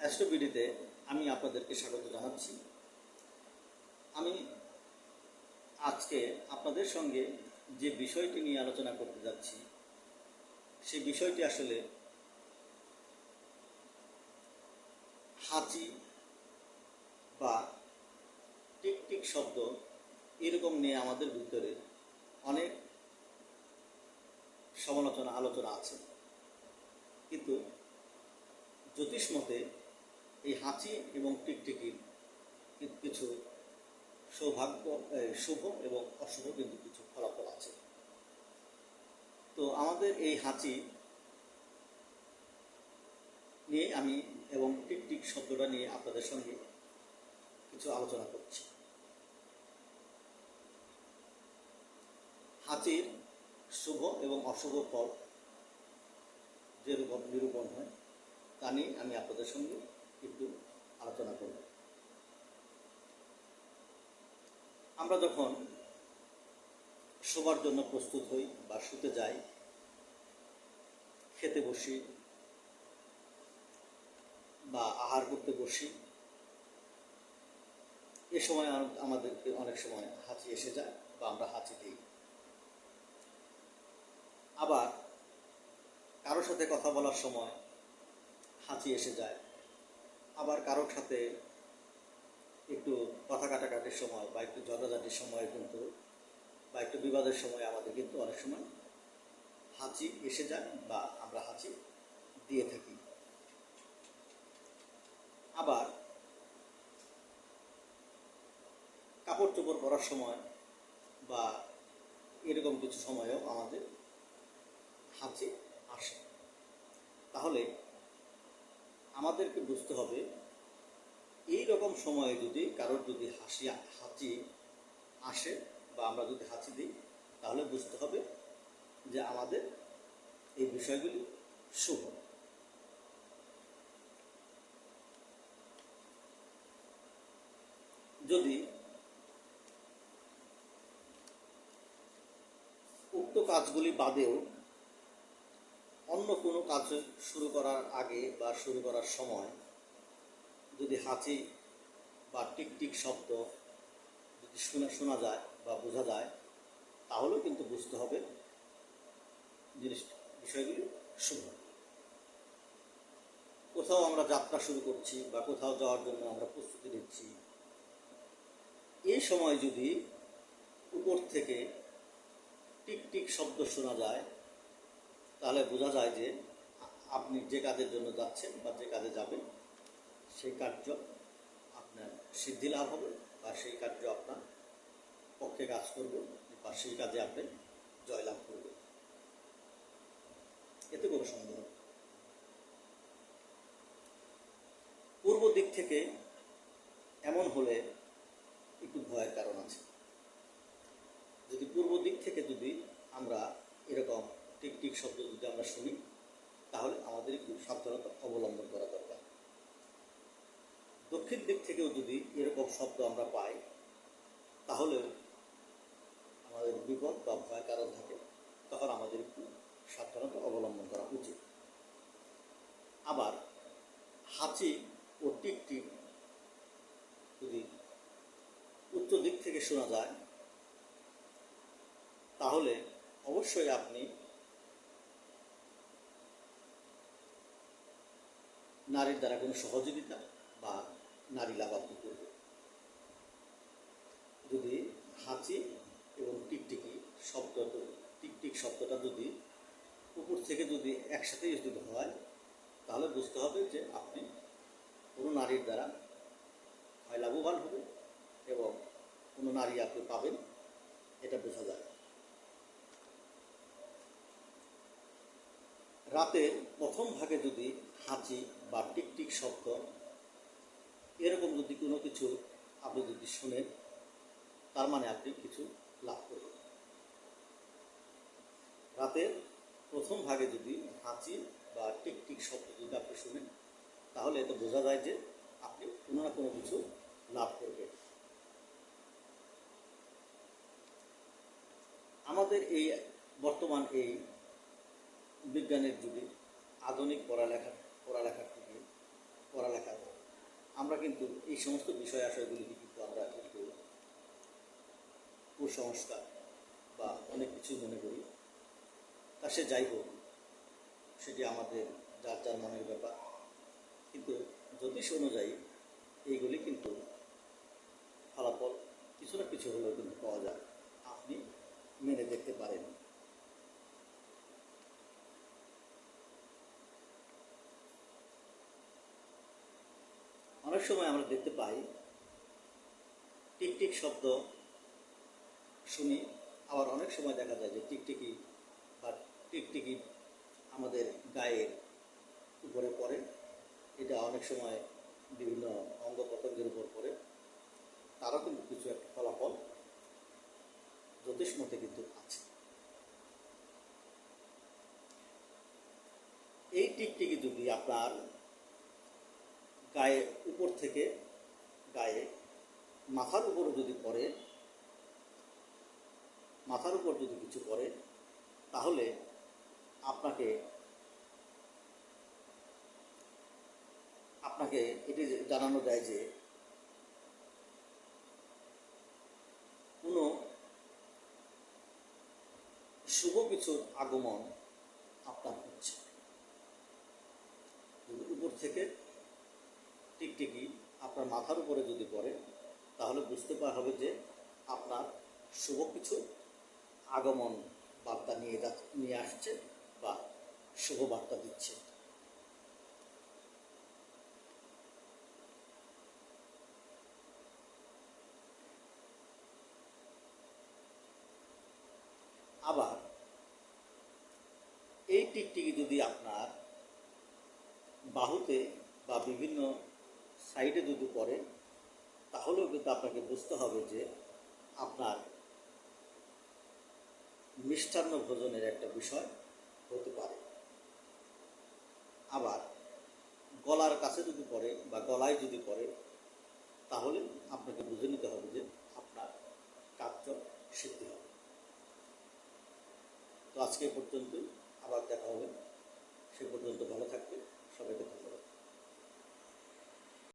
অ্যাস্ট্রোবিডিতে আমি আপনাদেরকে স্বাগত জানাচ্ছি। আমি আজকে আপনাদের সঙ্গে যে বিষয়টি নিয়ে আলোচনা করতে যাচ্ছি সেই বিষয়টি আসলে হাঁচি বা টিক টিক শব্দ এরকম নিয়ে আমাদের ভিতরে অনেক সমালোচনা আলোচনা আছে। কিন্তু জ্যোতিষ মতে এই হাঁচি এবং টিকটিকির কিছু সৌভাগ্য শুভ এবং অশুভ কিন্তু কিছু ফলাফল আছে। তো আমাদের এই হাঁচি নিয়ে আমি এবং টিকটিক শব্দটা নিয়ে আপনাদের সঙ্গে কিছু আলোচনা করছি। হাঁচির শুভ এবং অশুভ ফল যেরকম নিরূপণ হয় তা নিয়ে আমি আপনাদের সঙ্গে একটু আলোচনা করব। আমরা যখন শোবার জন্য প্রস্তুত হই বা শুতে যাই, খেতে বসি বা আহার করতে বসি, এ সময় আমাদেরকে অনেক সময় হাঁচি এসে যায় বা আমরা হাঁচি দিই। আবার কারোর সাথে কথা বলার সময় হাঁচি এসে যায়। আবার কারোর সাথে একটু কথা কাটাকাটির সময় বা একটু ঝগড়াঝাটির সময় কিন্তু বা একটু বিবাদের সময় আমাদের কিন্তু অনেক সময় হাঁচি এসে যায় বা আমরা হাঁচি দিয়ে থাকি। আবার কাপড় চোপড় পরার সময় বা এরকম কিছু সময়েও আমাদের হাঁচি আসে। তাহলে আমাদেরকে বুঝতে হবে, এই রকম সময়ে যদি কারোর যদি হাসি, হাঁচি আসে বা আমরা যদি হাঁচি দিই, তাহলে বুঝতে হবে যে আমাদের এই বিষয়গুলি শুভ। যদি উক্ত কাজগুলি বাদেও অন্য কোনো কাজ শুরু করার আগে বা শুরু করার সময় যদি হাঁচি বা টিকটিক শব্দ যদি শোনা শোনা যায় বা বোঝা যায়, তাহলেও কিন্তু বুঝতে হবে জিনিস, বিষয়গুলি শুভ কোথাও আমরা যাত্রা শুরু করছি বা কোথাও যাওয়ার জন্য আমরা প্রস্তুতি নিচ্ছি। এই সময় যদি উপর থেকে টিক টিক শব্দ শোনা যায় তাহলে বোঝা যায় যে আপনি যে কাজের জন্য যাচ্ছেন বা যে কাজে যাবেন, সেই কার্য আপনার সিদ্ধি লাভ হবে বা সেই কার্য আপনার পক্ষে কাজ করবে বা সেই কাজে আপনি জয়লাভ করবেন এতে কোনো সন্দেহ। পূর্ব দিক থেকে এমন হলে একটু ভয়ের কারণ আছে যদি পূর্ব দিক থেকে যদি আমরা এরকম টিক টিক শব্দ যদি আমরা শুনি, তাহলে আমাদের একটু সাবধানতা অবলম্বন করা দরকার। দক্ষিণ দিক থেকেও যদি এরকম শব্দ আমরা পাই, তাহলে আমাদের বিপদ বা ভয় কারণ থাকে, তখন আমাদের একটু সাবধানতা অবলম্বন করা উচিত। আবার হাঁচি ও টিক টিক যদি উচ্চ দিক থেকে শোনা যায়, তাহলে অবশ্যই আপনি নারীর দ্বারা কোনো সহযোগিতা বা নারী লাভ করবে যদি হাঁচি এবং টিকটিকি শব্দ টিকটিক শব্দটা যদি উপর থেকে যদি একসাথেই যদি হয়, তাহলে বুঝতে হবে যে আপনি কোনো নারীর দ্বারা হয় লাভবান হবে এবং কোনো নারী আপনি পাবেন, এটা বোঝা যায়। রাতের প্রথম ভাগে যদি হাঁচি বা টিকটিক শব্দ, এরকম যদি কোনো কিছু আপনি যদি শোনেন, তার মানে আপনি কিছু লাভ করবেন। রাতের প্রথম ভাগে যদি হাঁচি বা টিকটিক শব্দ যদি আপনি শোনেন, তাহলে এতে বোঝা যায় যে আপনি কোনো না কোনো কিছু লাভ করবেন। আমাদের এই বর্তমান এই বিজ্ঞানের যুগে আধুনিক পড়ালেখা পড়ালেখার থেকে পড়ালেখা আমরা কিন্তু এই সমস্ত বিষয় আশয়গুলিকে কিন্তু আমরা কিন্তু কুসংস্কার বা অনেক কিছু মনে করি। তা সে যাই হোক, সেটি আমাদের যার যার মনের ব্যাপার। কিন্তু জ্যোতিষ অনুযায়ী এইগুলি কিন্তু ফলাফল কিছু না কিছু হলেও কিন্তু পাওয়া যায়। আপনি মেনে দেখতে পারেন। অনেক সময় আমরা দেখতে পাই টিকটিক শব্দ শুনি। আবার অনেক সময় দেখা যায় যে টিকটিকি বা টিকটিকি আমাদের গায়ের উপরে পড়ে। এটা অনেক সময় বিভিন্ন অঙ্গ প্রত্যঙ্গের উপর পড়ে। তারও কিন্তু কিছু একটা ফলাফল জ্যোতিষ মতে কিন্তু আছে। এই টিকটিকি যদি আপনার গায়ে উপর থেকে গায়ে, মাথার উপর যদি পড়ে, মাথার উপর যদি কিছু পড়ে, তাহলে আপনাকে আপনাকে এটি জানানো যায় যে কোনো শুভ কিছুর আগমন আপনার হচ্ছে। উপর থেকে টিকটিকি আপনার মাথার উপরে যদি পড়ে, তাহলে বুঝতে পারা হবে যে আপনার শুভ কিছু আগমন বার্তা নিয়ে নিয়ে আসছে বা শুভ বার্তা দিচ্ছে। আবার এই টিকটিকি যদি আপনার বাহুতে বা বিভিন্ন সাইডে যদি পড়ে, তাহলেও কিন্তু আপনাকে বুঝতে হবে যে আপনার মিষ্টান্ন ভোজনের একটা বিষয় হতে পারে। আবার গলার কাছে যদি পড়ে বা গলায় যদি পড়ে, তাহলে আপনাকে বুঝে নিতে হবে যে আপনার কার্য সিদ্ধি হবে। তো আজকে এ পর্যন্ত আবার দেখা হবে। সে পর্যন্ত ভালো থাকবে সবাইকে ধন্যবাদ।